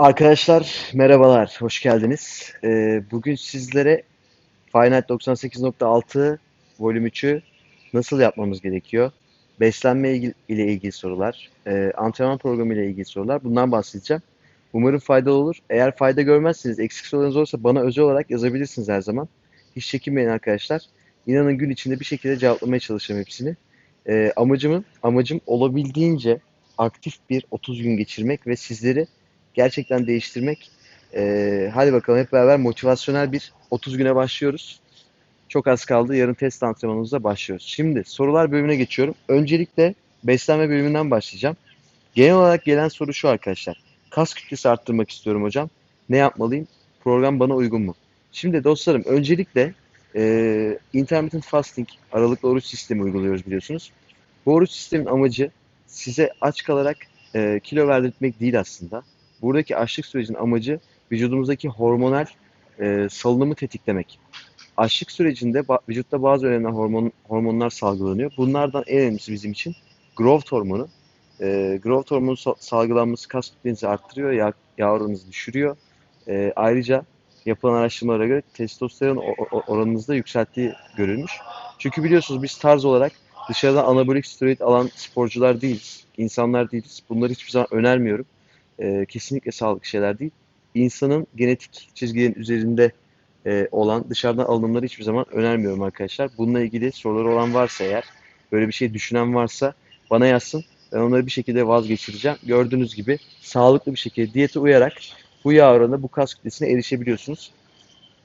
Arkadaşlar merhabalar, hoş geldiniz. Ee, bugün sizlere Final 98.6 Volüm 3'ü nasıl yapmamız gerekiyor? Beslenme ilgili, ile ilgili sorular, e, antrenman programı ile ilgili sorular. Bundan bahsedeceğim. Umarım faydalı olur. Eğer fayda görmezseniz, eksik sorularınız olursa bana özel olarak yazabilirsiniz her zaman. Hiç çekinmeyin arkadaşlar. İnanın gün içinde bir şekilde cevaplamaya çalışacağım hepsini. Ee, amacımın, amacım olabildiğince aktif bir 30 gün geçirmek ve sizleri gerçekten değiştirmek. Ee, hadi bakalım hep beraber motivasyonel bir 30 güne başlıyoruz. Çok az kaldı. Yarın test antrenmanımıza başlıyoruz. Şimdi sorular bölümüne geçiyorum. Öncelikle beslenme bölümünden başlayacağım. Genel olarak gelen soru şu arkadaşlar. Kas kütlesi arttırmak istiyorum hocam. Ne yapmalıyım? Program bana uygun mu? Şimdi dostlarım öncelikle e, intermittent fasting, aralıklı oruç sistemi uyguluyoruz biliyorsunuz. Bu oruç sistemin amacı size aç kalarak e, kilo verdirtmek değil aslında. Buradaki açlık sürecinin amacı vücudumuzdaki hormonal e, salınımı tetiklemek. Açlık sürecinde vücutta bazı önemli hormon, hormonlar salgılanıyor. Bunlardan en önemlisi bizim için growth hormonu. E, growth hormonu sa- salgılanması kas kütlenizi arttırıyor, yağ, oranınızı düşürüyor. E, ayrıca yapılan araştırmalara göre testosteron o- o- oranınızı da yükselttiği görülmüş. Çünkü biliyorsunuz biz tarz olarak dışarıdan anabolik steroid alan sporcular değiliz, insanlar değiliz. Bunları hiçbir zaman önermiyorum e, kesinlikle sağlıklı şeyler değil. İnsanın genetik çizgilerin üzerinde e, olan dışarıdan alınımları hiçbir zaman önermiyorum arkadaşlar. Bununla ilgili soruları olan varsa eğer, böyle bir şey düşünen varsa bana yazsın. Ben onları bir şekilde vazgeçireceğim. Gördüğünüz gibi sağlıklı bir şekilde diyete uyarak bu yağ oranına, bu kas kütlesine erişebiliyorsunuz.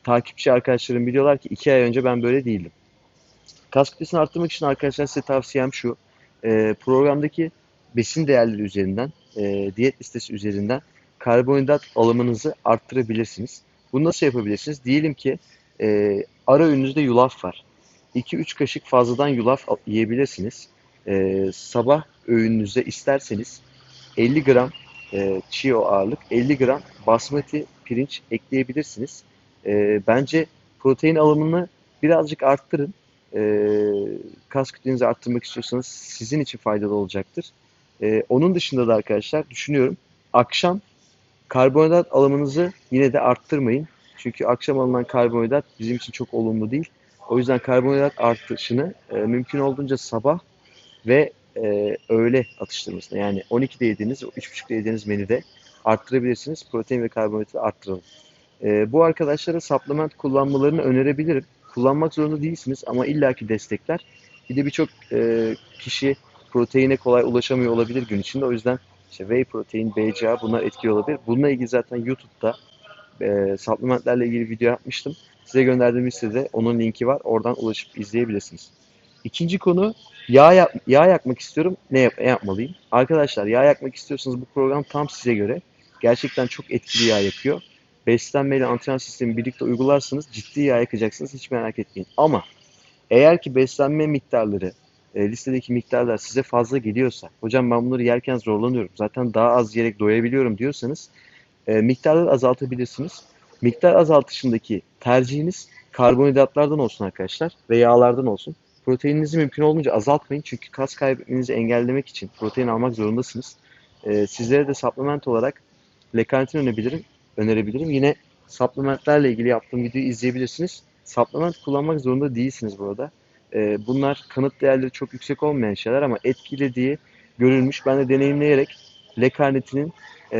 Takipçi arkadaşlarım biliyorlar ki iki ay önce ben böyle değildim. Kas kütlesini arttırmak için arkadaşlar size tavsiyem şu. E, programdaki besin değerleri üzerinden, e, diyet listesi üzerinden karbonhidrat alımınızı arttırabilirsiniz. Bunu nasıl yapabilirsiniz? Diyelim ki e, ara öğününüzde yulaf var. 2-3 kaşık fazladan yulaf yiyebilirsiniz. E, sabah öğününüzde isterseniz 50 gram e, çiğ ağırlık, 50 gram basmati pirinç ekleyebilirsiniz. E, bence protein alımını birazcık arttırın. E, kas kütlenizi arttırmak istiyorsanız sizin için faydalı olacaktır. Ee, onun dışında da arkadaşlar düşünüyorum akşam karbonhidrat alımınızı yine de arttırmayın. Çünkü akşam alınan karbonhidrat bizim için çok olumlu değil. O yüzden karbonhidrat artışını e, mümkün olduğunca sabah ve e, öğle atıştırmasında yani 12'de yediğiniz, 3.30'da yediğiniz menüde arttırabilirsiniz. Protein ve karbonhidratı arttıralım. E, bu arkadaşlara supplement kullanmalarını önerebilirim. Kullanmak zorunda değilsiniz ama illaki destekler. Bir de birçok e, kişi proteine kolay ulaşamıyor olabilir gün içinde. O yüzden işte whey protein, BCA bunlar etkili olabilir. Bununla ilgili zaten YouTube'da e, supplementlerle ilgili video yapmıştım. Size gönderdiğim listede onun linki var. Oradan ulaşıp izleyebilirsiniz. İkinci konu yağ, yak- yağ yakmak istiyorum. Ne, yap- yapmalıyım? Arkadaşlar yağ yakmak istiyorsanız bu program tam size göre. Gerçekten çok etkili yağ yakıyor. Beslenmeyle antrenman sistemi birlikte uygularsanız ciddi yağ yakacaksınız. Hiç merak etmeyin. Ama eğer ki beslenme miktarları e, listedeki miktarlar size fazla geliyorsa, hocam ben bunları yerken zorlanıyorum, zaten daha az yiyerek doyabiliyorum diyorsanız e, miktarları azaltabilirsiniz. Miktar azaltışındaki tercihiniz karbonhidratlardan olsun arkadaşlar ve yağlardan olsun. Proteininizi mümkün olduğunca azaltmayın çünkü kas kaybetmenizi engellemek için protein almak zorundasınız. E, sizlere de supplement olarak lekanitin önebilirim, önerebilirim. Yine supplementlerle ilgili yaptığım videoyu izleyebilirsiniz. Supplement kullanmak zorunda değilsiniz burada. E, bunlar kanıt değerleri çok yüksek olmayan şeyler ama etkilediği görülmüş. Ben de deneyimleyerek lekarnitinin e,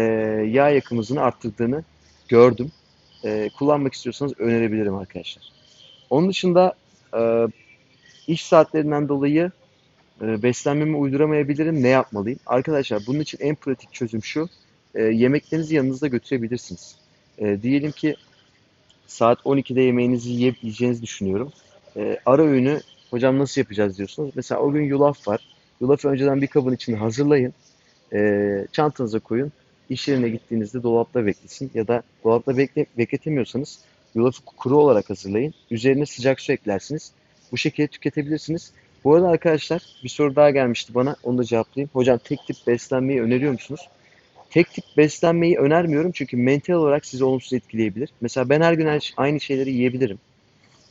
yağ yakımızını arttırdığını gördüm. E, kullanmak istiyorsanız önerebilirim arkadaşlar. Onun dışında e, iş saatlerinden dolayı e, beslenmemi uyduramayabilirim. Ne yapmalıyım? Arkadaşlar bunun için en pratik çözüm şu. E, yemeklerinizi yanınızda götürebilirsiniz. E, diyelim ki saat 12'de yemeğinizi yiyip yiyeceğinizi düşünüyorum. E, ara öğünü hocam nasıl yapacağız diyorsunuz. Mesela o gün yulaf var. Yulafı önceden bir kabın içinde hazırlayın. E, çantanıza koyun. İş yerine gittiğinizde dolapta beklesin. Ya da dolapta bekle, bekletemiyorsanız yulafı kuru olarak hazırlayın. Üzerine sıcak su eklersiniz. Bu şekilde tüketebilirsiniz. Bu arada arkadaşlar bir soru daha gelmişti bana. Onu da cevaplayayım. Hocam tek tip beslenmeyi öneriyor musunuz? Tek tip beslenmeyi önermiyorum çünkü mental olarak sizi olumsuz etkileyebilir. Mesela ben her gün aynı şeyleri yiyebilirim.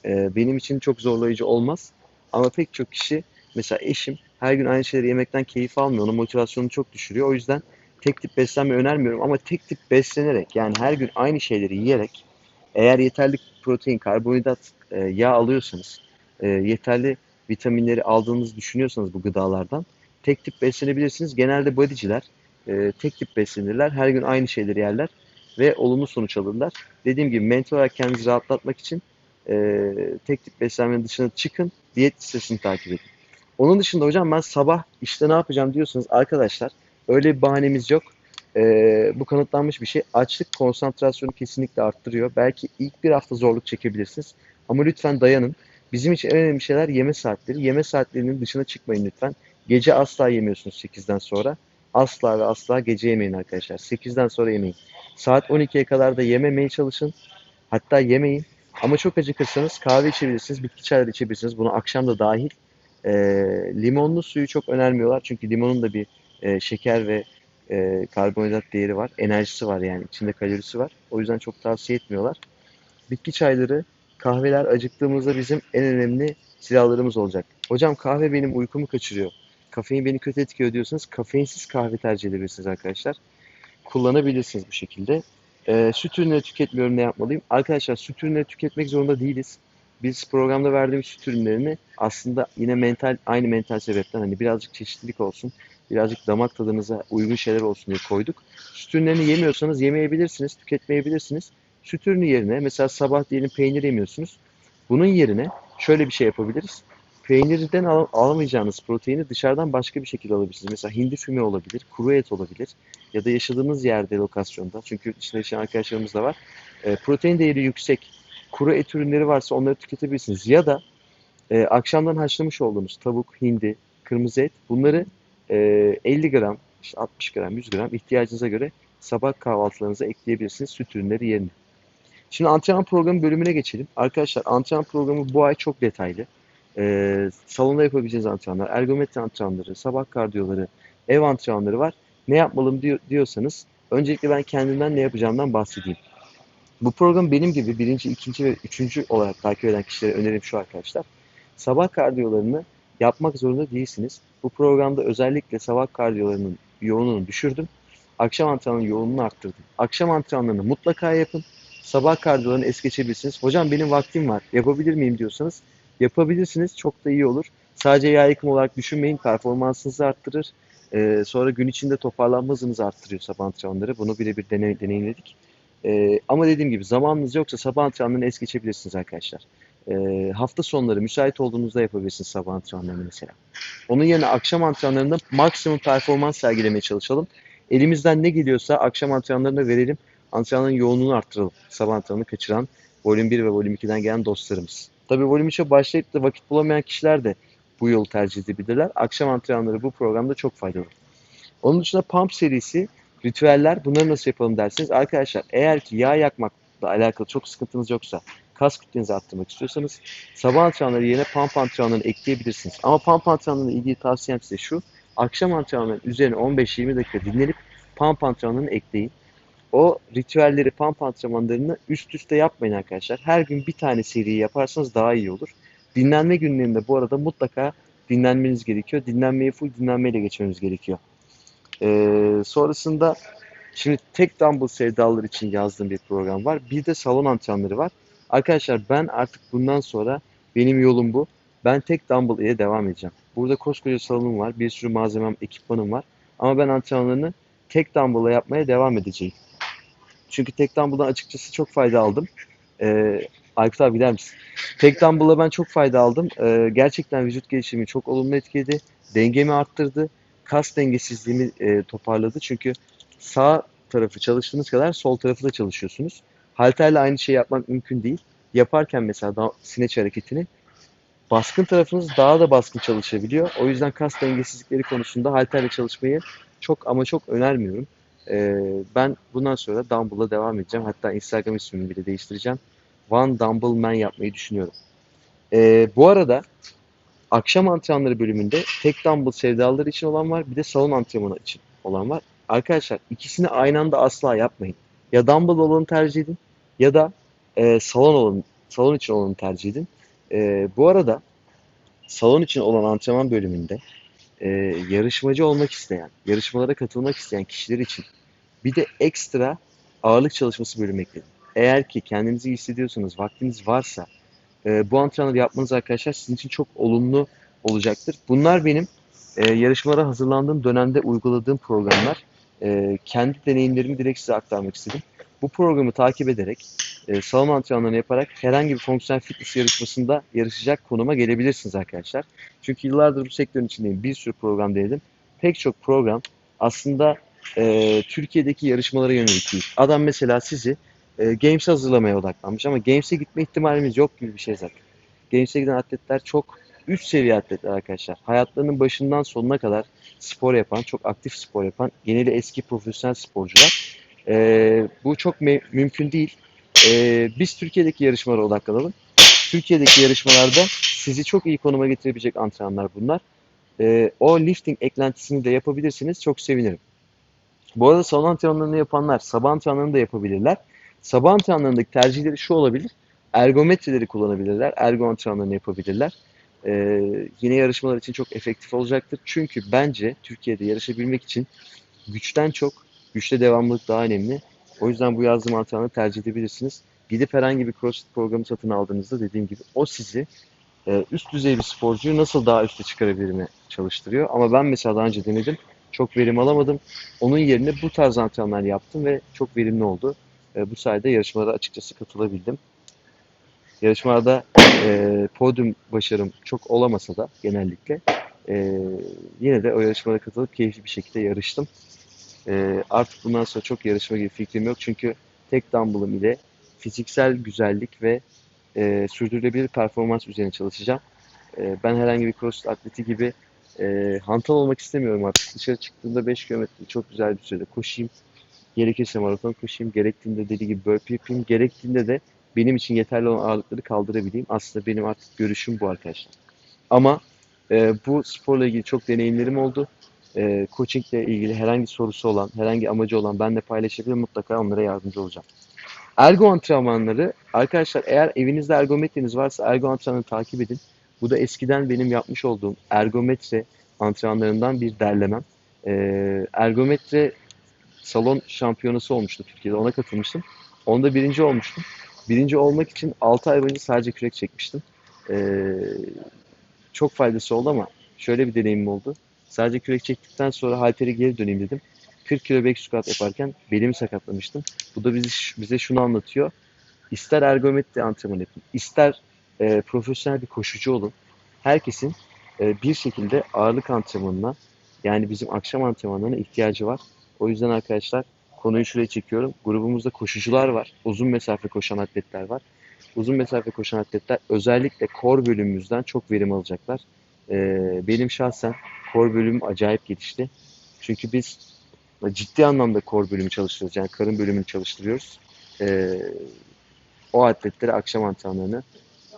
Ee, benim için çok zorlayıcı olmaz. Ama pek çok kişi, mesela eşim her gün aynı şeyleri yemekten keyif almıyor. Onun motivasyonunu çok düşürüyor. O yüzden tek tip beslenme önermiyorum ama tek tip beslenerek yani her gün aynı şeyleri yiyerek eğer yeterli protein, karbonhidrat, e, yağ alıyorsanız, e, yeterli vitaminleri aldığınızı düşünüyorsanız bu gıdalardan tek tip beslenebilirsiniz. Genelde bodyciler e, tek tip beslenirler. Her gün aynı şeyleri yerler ve olumlu sonuç alırlar. Dediğim gibi mental olarak kendinizi rahatlatmak için e, tek tip beslenmenin dışına çıkın. Diyet listesini takip edin. Onun dışında hocam ben sabah işte ne yapacağım diyorsanız arkadaşlar öyle bir bahanemiz yok. Ee, bu kanıtlanmış bir şey. Açlık konsantrasyonu kesinlikle arttırıyor. Belki ilk bir hafta zorluk çekebilirsiniz. Ama lütfen dayanın. Bizim için en önemli şeyler yeme saatleri. Yeme saatlerinin dışına çıkmayın lütfen. Gece asla yemiyorsunuz 8'den sonra. Asla ve asla gece yemeyin arkadaşlar. 8'den sonra yemeyin. Saat 12'ye kadar da yememeye çalışın. Hatta yemeyin. Ama çok acıkırsanız kahve içebilirsiniz, bitki çayları içebilirsiniz. Bunu akşam da dahil. Ee, limonlu suyu çok önermiyorlar. Çünkü limonun da bir e, şeker ve e, karbonhidrat değeri var. Enerjisi var yani. içinde kalorisi var. O yüzden çok tavsiye etmiyorlar. Bitki çayları, kahveler acıktığımızda bizim en önemli silahlarımız olacak. Hocam kahve benim uykumu kaçırıyor. Kafein beni kötü etkiliyor diyorsanız kafeinsiz kahve tercih edebilirsiniz arkadaşlar. Kullanabilirsiniz bu şekilde. E, süt ürünleri tüketmiyorum ne yapmalıyım? Arkadaşlar süt ürünleri tüketmek zorunda değiliz. Biz programda verdiğimiz süt ürünlerini aslında yine mental aynı mental sebepten hani birazcık çeşitlilik olsun, birazcık damak tadınıza uygun şeyler olsun diye koyduk. Süt ürünlerini yemiyorsanız yemeyebilirsiniz, tüketmeyebilirsiniz. Süt ürünü yerine mesela sabah diyelim peynir yemiyorsunuz. Bunun yerine şöyle bir şey yapabiliriz. Peynirden al- alamayacağınız proteini dışarıdan başka bir şekilde alabilirsiniz. Mesela hindi füme olabilir, kuru et olabilir ya da yaşadığınız yerde lokasyonda. Çünkü yurt yaşayan arkadaşlarımız da var. E, protein değeri yüksek kuru et ürünleri varsa onları tüketebilirsiniz. Ya da e, akşamdan haşlamış olduğunuz tavuk, hindi, kırmızı et bunları e, 50 gram, işte 60 gram, 100 gram ihtiyacınıza göre sabah kahvaltılarınıza ekleyebilirsiniz süt ürünleri yerine. Şimdi antrenman programı bölümüne geçelim. Arkadaşlar antrenman programı bu ay çok detaylı. E, salonda yapabileceğiniz antrenmanlar, ergometri antrenmanları, sabah kardiyoları, ev antrenmanları var. Ne yapmalım diyor, diyorsanız öncelikle ben kendimden ne yapacağımdan bahsedeyim. Bu program benim gibi birinci, ikinci ve üçüncü olarak takip eden kişilere önerim şu arkadaşlar. Sabah kardiyolarını yapmak zorunda değilsiniz. Bu programda özellikle sabah kardiyolarının yoğunluğunu düşürdüm. Akşam antrenmanının yoğunluğunu arttırdım. Akşam antrenmanlarını mutlaka yapın. Sabah kardiyolarını es geçebilirsiniz. Hocam benim vaktim var, yapabilir miyim diyorsanız yapabilirsiniz. Çok da iyi olur. Sadece yağ yakım olarak düşünmeyin. Performansınızı arttırır. Ee, sonra gün içinde toparlanma hızınızı arttırıyor sabah antrenmanları. Bunu birebir deney, deneyimledik. Ee, ama dediğim gibi zamanınız yoksa sabah antrenmanlarını es geçebilirsiniz arkadaşlar. Ee, hafta sonları müsait olduğunuzda yapabilirsiniz sabah antrenmanlarını mesela. Onun yerine akşam antrenmanlarında maksimum performans sergilemeye çalışalım. Elimizden ne geliyorsa akşam antrenmanlarına verelim. Antrenmanların yoğunluğunu arttıralım. Sabah antrenmanını kaçıran volüm 1 ve volüm 2'den gelen dostlarımız. Tabii volüm 3'e başlayıp da vakit bulamayan kişiler de bu yolu tercih edebilirler. Akşam antrenmanları bu programda çok faydalı. Onun dışında pump serisi ritüeller bunları nasıl yapalım derseniz arkadaşlar eğer ki yağ yakmakla alakalı çok sıkıntınız yoksa kas kütlenizi arttırmak istiyorsanız sabah antrenmanları yerine pump antrenmanlarını ekleyebilirsiniz. Ama pump antrenmanlarıyla ilgili tavsiyem size şu. Akşam antrenmanlarının üzerine 15-20 dakika dinlenip pump antrenmanlarını ekleyin. O ritüelleri, pump antrenmanlarını üst üste yapmayın arkadaşlar. Her gün bir tane seri yaparsanız daha iyi olur. Dinlenme günlerinde bu arada mutlaka dinlenmeniz gerekiyor. Dinlenmeyi full dinlenmeyle geçmeniz gerekiyor. Ee, sonrasında şimdi tek dumbbell sevdalılar için yazdığım bir program var. Bir de salon antrenmanları var. Arkadaşlar ben artık bundan sonra benim yolum bu. Ben tek dumbbell ile devam edeceğim. Burada koskoca salonum var. Bir sürü malzemem, ekipmanım var. Ama ben antrenmanlarını tek dumbbell'la yapmaya devam edeceğim. Çünkü tek dumbbell'dan açıkçası çok fayda aldım. Ee, Aykut abi gider misin? Tek dumbbell'la ben çok fayda aldım. Ee, gerçekten vücut gelişimi çok olumlu etkiledi. Dengemi arttırdı kas dengesizliğimi e, toparladı. Çünkü sağ tarafı çalıştığınız kadar sol tarafı da çalışıyorsunuz. Halterle aynı şeyi yapmak mümkün değil. Yaparken mesela sineç hareketini baskın tarafınız daha da baskın çalışabiliyor. O yüzden kas dengesizlikleri konusunda halterle çalışmayı çok ama çok önermiyorum. Ee, ben bundan sonra dumbbell'a devam edeceğim. Hatta Instagram ismimi bile değiştireceğim. One Dumbbell Man yapmayı düşünüyorum. Ee, bu arada akşam antrenmanları bölümünde tek dumbbell sevdalıları için olan var, bir de salon antrenmanı için olan var. Arkadaşlar ikisini aynı anda asla yapmayın. Ya dumbbell olanı tercih edin ya da e, salon olanı, salon için olanı tercih edin. E, bu arada salon için olan antrenman bölümünde e, yarışmacı olmak isteyen, yarışmalara katılmak isteyen kişiler için bir de ekstra ağırlık çalışması bölümü ekledim. Eğer ki kendinizi iyi hissediyorsanız, vaktiniz varsa e, bu antrenmanları yapmanız arkadaşlar sizin için çok olumlu olacaktır. Bunlar benim e, yarışmalara hazırlandığım dönemde uyguladığım programlar. E, kendi deneyimlerimi direkt size aktarmak istedim. Bu programı takip ederek, e, salon antrenmanlarını yaparak herhangi bir fonksiyonel fitness yarışmasında yarışacak konuma gelebilirsiniz arkadaşlar. Çünkü yıllardır bu sektörün içindeyim. Bir sürü program denedim. Pek çok program aslında e, Türkiye'deki yarışmalara yönelik değil. Adam mesela sizi e, Games'e hazırlamaya odaklanmış ama Games'e gitme ihtimalimiz yok gibi bir şey zaten. Games'e giden atletler çok üst seviye atletler arkadaşlar. Hayatlarının başından sonuna kadar spor yapan, çok aktif spor yapan, geneli eski profesyonel sporcular. E, bu çok mümkün değil. E, biz Türkiye'deki yarışmalara odaklanalım. Türkiye'deki yarışmalarda sizi çok iyi konuma getirebilecek antrenmanlar bunlar. E, o lifting eklentisini de yapabilirsiniz. Çok sevinirim. Bu arada salon antrenmanlarını yapanlar sabah antrenmanlarını da yapabilirler. Sabah antrenmanlarındaki tercihleri şu olabilir. Ergometreleri kullanabilirler. Ergo antrenmanlarını yapabilirler. Ee, yine yarışmalar için çok efektif olacaktır. Çünkü bence Türkiye'de yarışabilmek için güçten çok güçte devamlılık daha önemli. O yüzden bu yazdığım antrenmanı tercih edebilirsiniz. Gidip herhangi bir CrossFit programı satın aldığınızda dediğim gibi o sizi e, üst düzey bir sporcuyu nasıl daha üste çıkarabilirine çalıştırıyor. Ama ben mesela daha önce denedim. Çok verim alamadım. Onun yerine bu tarz antrenmanlar yaptım ve çok verimli oldu. E, bu sayede yarışmalara açıkçası katılabildim. Yarışmalarda e, podyum başarım çok olamasa da genellikle e, yine de o yarışmalara katılıp keyifli bir şekilde yarıştım. E, artık bundan sonra çok yarışma gibi fikrim yok çünkü tek dumbbellım ile fiziksel güzellik ve e, sürdürülebilir performans üzerine çalışacağım. E, ben herhangi bir crossfit atleti gibi e, hantal olmak istemiyorum artık. Dışarı çıktığımda 5 kilometre çok güzel bir sürede koşayım. Gerekirse maraton koşayım. Gerektiğinde deli gibi burpee yapayım. Gerektiğinde de benim için yeterli olan ağırlıkları kaldırabileyim. Aslında benim artık görüşüm bu arkadaşlar. Ama e, bu sporla ilgili çok deneyimlerim oldu. E, coachingle ilgili herhangi sorusu olan, herhangi amacı olan benimle paylaşabilir. Mutlaka onlara yardımcı olacağım. Ergo antrenmanları arkadaşlar eğer evinizde ergometreniz varsa ergo antrenmanını takip edin. Bu da eskiden benim yapmış olduğum ergometre antrenmanlarından bir derlemem. Ee, ergometre salon şampiyonası olmuştu Türkiye'de. Ona katılmıştım. Onda birinci olmuştum. Birinci olmak için 6 ay boyunca sadece kürek çekmiştim. Ee, çok faydası oldu ama şöyle bir deneyimim oldu. Sadece kürek çektikten sonra haltere geri döneyim dedim. 40 kilo back squat yaparken belimi sakatlamıştım. Bu da bizi, bize şunu anlatıyor. İster ergometri antrenman yapın, ister e, profesyonel bir koşucu olun. Herkesin e, bir şekilde ağırlık antrenmanına yani bizim akşam antrenmanlarına ihtiyacı var. O yüzden arkadaşlar konuyu şuraya çekiyorum. Grubumuzda koşucular var. Uzun mesafe koşan atletler var. Uzun mesafe koşan atletler özellikle kor bölümümüzden çok verim alacaklar. E, benim şahsen kor bölümüm acayip gelişti. Çünkü biz ciddi anlamda kor bölümü çalıştırıyoruz. Yani karın bölümünü çalıştırıyoruz. E, o atletlere akşam antrenmanlarını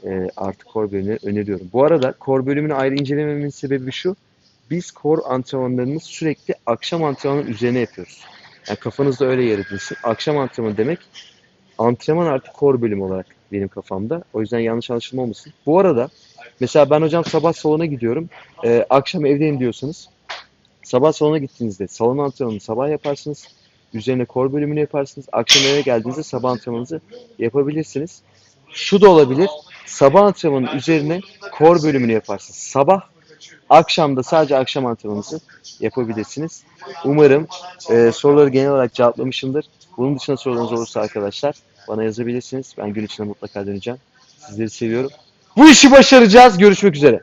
e, artık kor bölümünü öneriyorum. Bu arada kor bölümünü ayrı incelememin sebebi şu. Biz kor antrenmanlarını sürekli akşam antrenmanının üzerine yapıyoruz. Yani kafanızda öyle yer edilsin. Akşam antrenmanı demek antrenman artık kor bölümü olarak benim kafamda. O yüzden yanlış anlaşılma olmasın. Bu arada mesela ben hocam sabah salona gidiyorum. E, akşam evdeyim diyorsanız sabah salona gittiğinizde salon antrenmanını sabah yaparsınız. Üzerine kor bölümünü yaparsınız. Akşam eve geldiğinizde sabah antrenmanınızı yapabilirsiniz. Şu da olabilir. Sabah antrenmanının üzerine kor bölümünü yaparsınız. Sabah, akşamda sadece akşam antrenmanınızı yapabilirsiniz. Umarım e, soruları genel olarak cevaplamışımdır. Bunun dışında sorularınız olursa arkadaşlar bana yazabilirsiniz. Ben gün içinde mutlaka döneceğim. Sizleri seviyorum. Bu işi başaracağız. Görüşmek üzere.